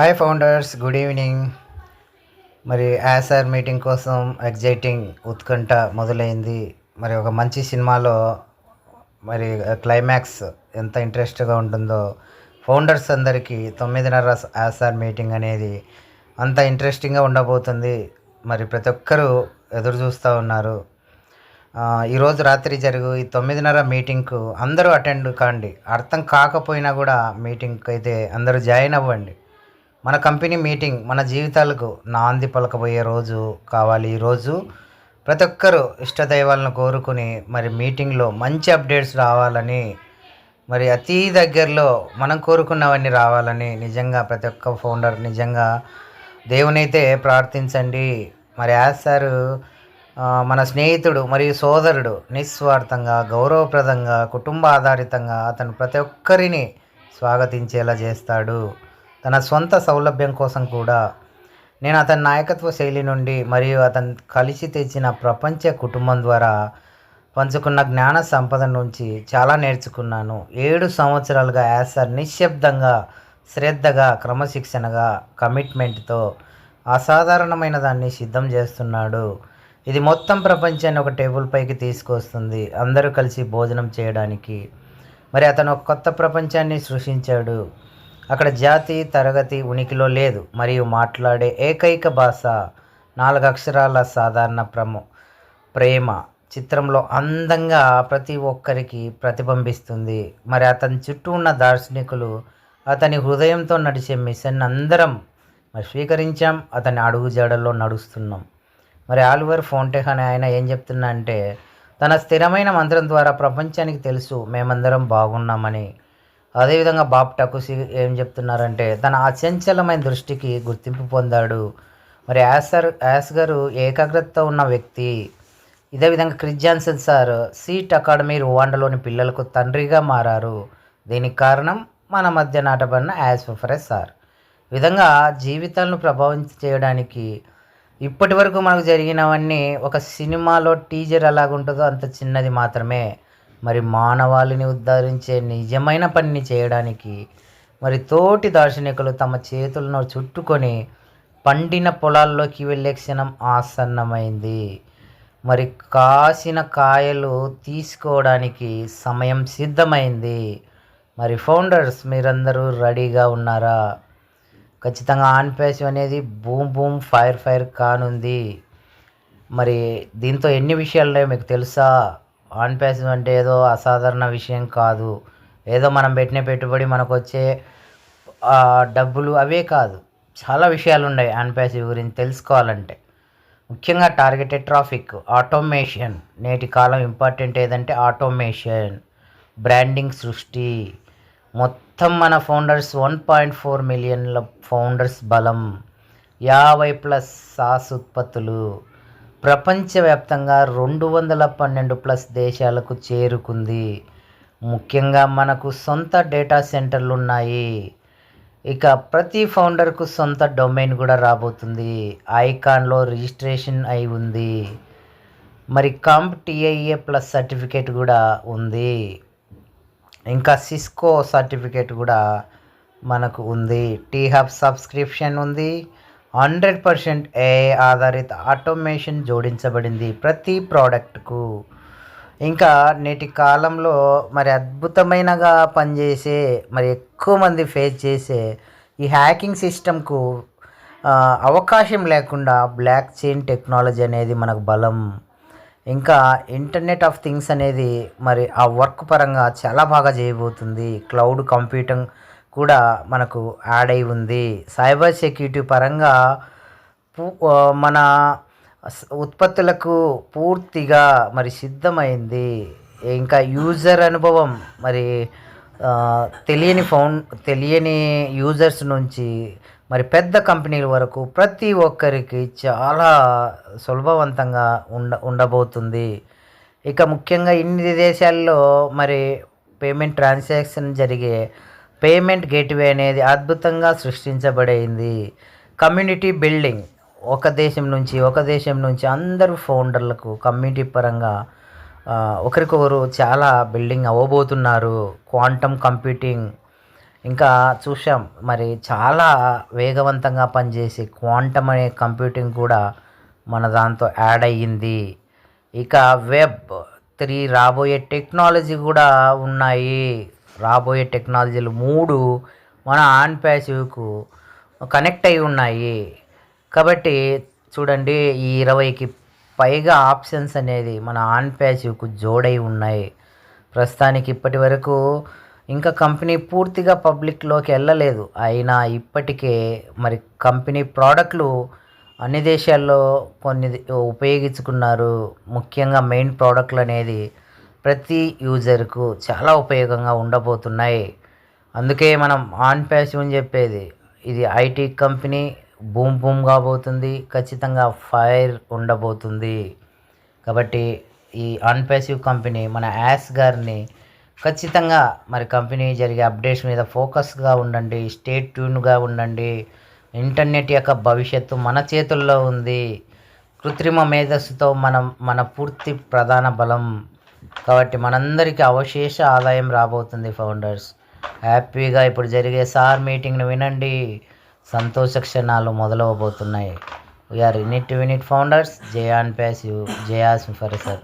Hi founders good evening మరి యాసార్ meeting కోసం exciting ఉత్కంఠ మొదలైంది. మరి ఒక మంచి సినిమాలో మరి క్లైమాక్స్ ఎంత ఇంట్రెస్ట్గా ఉంటుందో ఫౌండర్స్ అందరికీ తొమ్మిదిన్నర యాసార్ మీటింగ్ అనేది అంత ఇంట్రెస్టింగ్గా ఉండబోతుంది. మరి ప్రతి ఒక్కరూ ఎదురు చూస్తూ ఉన్నారు. ఈరోజు రాత్రి జరుగు ఈ తొమ్మిదిన్నర మీటింగ్కు అందరూ అటెండ్ కాండి. అర్థం కాకపోయినా కూడా మీటింగ్కి అయితే అందరూ జాయిన్ అవ్వండి. మన కంపెనీ మీటింగ్ మన జీవితాలకు నాంది పలకబోయే రోజు కావాలి. ఈరోజు ప్రతి ఒక్కరూ ఇష్టదైవాలను కోరుకుని మరి మీటింగ్లో మంచి అప్డేట్స్ రావాలని మరి అతి దగ్గరలో మనం కోరుకున్నవన్నీ రావాలని నిజంగా ప్రతి ఒక్క ఫౌండర్ నిజంగా దేవునైతే ప్రార్థించండి. మరి యాజ్ సార్ మన స్నేహితుడు మరియు సోదరుడు నిస్వార్థంగా గౌరవప్రదంగా కుటుంబ ఆధారితంగా అతను ప్రతి ఒక్కరిని స్వాగతించేలా చేస్తాడు. తన సొంత సౌలభ్యం కోసం కూడా నేను అతని నాయకత్వ శైలి నుండి మరియు అతను కలిసి తెచ్చిన ప్రపంచ కుటుంబం ద్వారా పంచుకున్న జ్ఞాన సంపద నుంచి చాలా నేర్చుకున్నాను. ఏడు సంవత్సరాలుగా యాసర్ నిశ్శబ్దంగా శ్రద్ధగా క్రమశిక్షణగా కమిట్మెంట్తో అసాధారణమైన దాన్ని సిద్ధం చేస్తున్నాడు. ఇది మొత్తం ప్రపంచాన్ని ఒక టేబుల్ పైకి తీసుకొస్తుంది. అందరూ కలిసి భోజనం చేయడానికి. మరి అతను ఒక కొత్త ప్రపంచాన్ని సృష్టించాడు. అక్కడ జాతి తరగతి ఉనికిలో లేదు మరియు మాట్లాడే ఏకైక భాష నాలుగు అక్షరాల సాధారణ ప్రము ప్రేమ. చిత్రంలో అందంగా ప్రతి ఒక్కరికి ప్రతిబింబిస్తుంది. మరి అతని చుట్టూ ఉన్న దార్శనికులు అతని హృదయంతో నడిచే మిషన్ అందరం. మరి స్వీకరించాం అతని అడుగు జాడల్లో నడుస్తున్నాం. మరి ఆలివర్ ఫోంటెక్ అనే ఆయన ఏం చెప్తున్నా అంటే తన స్థిరమైన మంత్రం ద్వారా ప్రపంచానికి తెలుసు మేమందరం బాగున్నామని. అదేవిధంగా బాబ్ టకుసి ఏం చెప్తున్నారంటే తన అచంచలమైన దృష్టికి గుర్తింపు పొందాడు. మరి యాసర్ యాస్ గారు ఏకాగ్రత ఉన్న వ్యక్తి. ఇదే విధంగా Chris Johnson sir seat academy రువాండలోని పిల్లలకు తండ్రిగా మారారు. దీనికి కారణం మన మధ్య నాటబడిన యాస్ ఫఫరెస్ సార్. విధంగా జీవితాలను ప్రభావితం చేయడానికి ఇప్పటి వరకు మనకు జరిగినవన్నీ ఒక సినిమాలో టీజర్ ఎలాగుంటుందో అంత చిన్నది మాత్రమే. మరి మానవాళిని ఉద్ధరించే నిజమైన పనిని చేయడానికి మరి తోటి దార్శనికులు తమ చేతులను చుట్టుకొని పండిన పొలాల్లోకి వెళ్ళే క్షణం ఆసన్నమైంది. మరి కాసిన కాయలు తీసుకోవడానికి సమయం సిద్ధమైంది. మరి ఫౌండర్స్ మీరందరూ రెడీగా ఉన్నారా? ఖచ్చితంగా ఆన్ అనేది బూమ్ బూమ్ ఫైర్ ఫైర్ కానుంది. మరి దీంతో ఎన్ని విషయాలున్నాయో మీకు తెలుసా? ఆన్ ప్యాసివ్ అంటే ఏదో అసాధారణ విషయం కాదు. ఏదో మనం పెట్టిన పెట్టుబడి మనకు వచ్చే డబ్బులు అవే కాదు. చాలా విషయాలు ఉన్నాయి ఆన్ ప్యాసివ్ గురించి తెలుసుకోవాలంటే. ముఖ్యంగా టార్గెటెడ్ ట్రాఫిక్ ఆటోమేషన్. నేటి కాలం ఇంపార్టెంట్ ఏదంటే ఆటోమేషన్ బ్రాండింగ్ సృష్టి. మొత్తం మన ఫౌండర్స్ వన్ పాయింట్ ఫోర్ మిలియన్ల ఫౌండర్స్ బలం. యాభై ప్లస్ సాస్ ఉత్పత్తులు. ప్రపంచవ్యాప్తంగా రెండు వందల పన్నెండు ప్లస్ దేశాలకు చేరుకుంది. ముఖ్యంగా మనకు సొంత డేటా సెంటర్లు ఉన్నాయి ఇక ప్రతి ఫౌండర్కు సొంత డొమైన్ కూడా రాబోతుంది. ఐకాన్లో రిజిస్ట్రేషన్ అయి ఉంది. మరి కాంప్ టీఐఏ ప్లస్ సర్టిఫికేట్ కూడా ఉంది. ఇంకా సిస్కో సర్టిఫికేట్ కూడా మనకు ఉంది. టీ హబ్ సబ్స్క్రిప్షన్ ఉంది. హండ్రెడ్ పర్సెంట్ ఏ ఆధారిత ఆటోమేషన్ జోడించబడింది ప్రతి ప్రోడక్ట్కు. ఇంకా నేటి కాలంలో మరి అద్భుతమైనగా పనిచేసే మరి ఎక్కువ మంది ఫేస్ చేసే ఈ హ్యాకింగ్ సిస్టమ్కు అవకాశం లేకుండా బ్లాక్ చైన్ టెక్నాలజీ అనేది మనకు బలం. ఇంకా ఇంటర్నెట్ ఆఫ్ థింగ్స్ అనేది మరి ఆ వర్క్ పరంగా చాలా బాగా చేయబోతుంది. క్లౌడ్ కంప్యూటింగ్ కూడా మనకు యాడ్ అయి ఉంది. సైబర్ సెక్యూరిటీ పరంగా మన ఉత్పత్తులకు పూర్తిగా మరి సిద్ధమైంది. ఇంకా యూజర్ అనుభవం మరి తెలియని ఫౌన్ తెలియని యూజర్స్ నుంచి మరి పెద్ద కంపెనీల వరకు ప్రతి ఒక్కరికి చాలా సులభవంతంగా ఉండ ఉండబోతుంది. ఇక ముఖ్యంగా ఇన్ని దేశాల్లో మరి పేమెంట్ ట్రాన్సాక్షన్ జరిగే పేమెంట్ గేట్వే అనేది అద్భుతంగా సృష్టించబడింది. కమ్యూనిటీ బిల్డింగ్ ఒక దేశం నుంచి ఒక దేశం నుంచి అందరూ ఫౌండర్లకు కమ్యూనిటీ పరంగా ఒకరికొకరు చాలా బిల్డింగ్ అవ్వబోతున్నారు. Quantum computing. ఇంకా చూసాం మరి చాలా వేగవంతంగా పనిచేసే క్వాంటమ్ అనే కంప్యూటింగ్ కూడా మన దాంతో యాడ్ అయ్యింది. ఇక వెబ్ త్రీ రాబోయే టెక్నాలజీ కూడా ఉన్నాయి. రాబోయే టెక్నాలజీలు మూడు మన ఆన్ ప్యాసివ్కు కనెక్ట్ అయి ఉన్నాయి. కాబట్టి చూడండి ఈ ఇరవైకి పైగా ఆప్షన్స్ అనేది మన ఆన్ ప్యాసివ్కు జోడై ఉన్నాయి. ప్రస్తుతానికి ఇప్పటి వరకు ఇంకా కంపెనీ పూర్తిగా పబ్లిక్లోకి వెళ్ళలేదు. అయినా ఇప్పటికే మరి కంపెనీ ప్రోడక్ట్లు అన్ని దేశాల్లో కొన్ని ఉపయోగించుకున్నారు. ముఖ్యంగా మెయిన్ ప్రోడక్ట్లు అనేది ప్రతి యూజర్కు చాలా ఉపయోగంగా ఉండబోతున్నాయి. అందుకే మనం ఆన్ ప్యాసివ్ అని చెప్పేది. ఇది ఐటీ కంపెనీ బూమ్ బూమ్ కాబోతుంది. ఖచ్చితంగా ఫైర్ ఉండబోతుంది. కాబట్టి ఈ అన్పాసివ్ కంపెనీ మన యాస్ గారిని ఖచ్చితంగా మరి కంపెనీ జరిగే అప్డేట్స్ మీద ఫోకస్గా ఉండండి స్టేట్ ట్యూన్గా ఉండండి. ఇంటర్నెట్ యొక్క భవిష్యత్తు మన చేతుల్లో ఉంది. కృత్రిమ మేధస్సుతో మనం మన పూర్తి ప్రధాన బలం కాబట్టి మనందరికీ అవశేష ఆదాయం రాబోతుంది ఫౌండర్స్ హ్యాపీగా ఇప్పుడు జరిగే సార్ మీటింగ్ను వినండి. సంతోష క్షణాలు మొదలవబోతున్నాయి. వీఆర్ యూనిట్ యూనిట్ ఫౌండర్స్ జయాన్ యూ జయాస్ ఫర్ సార్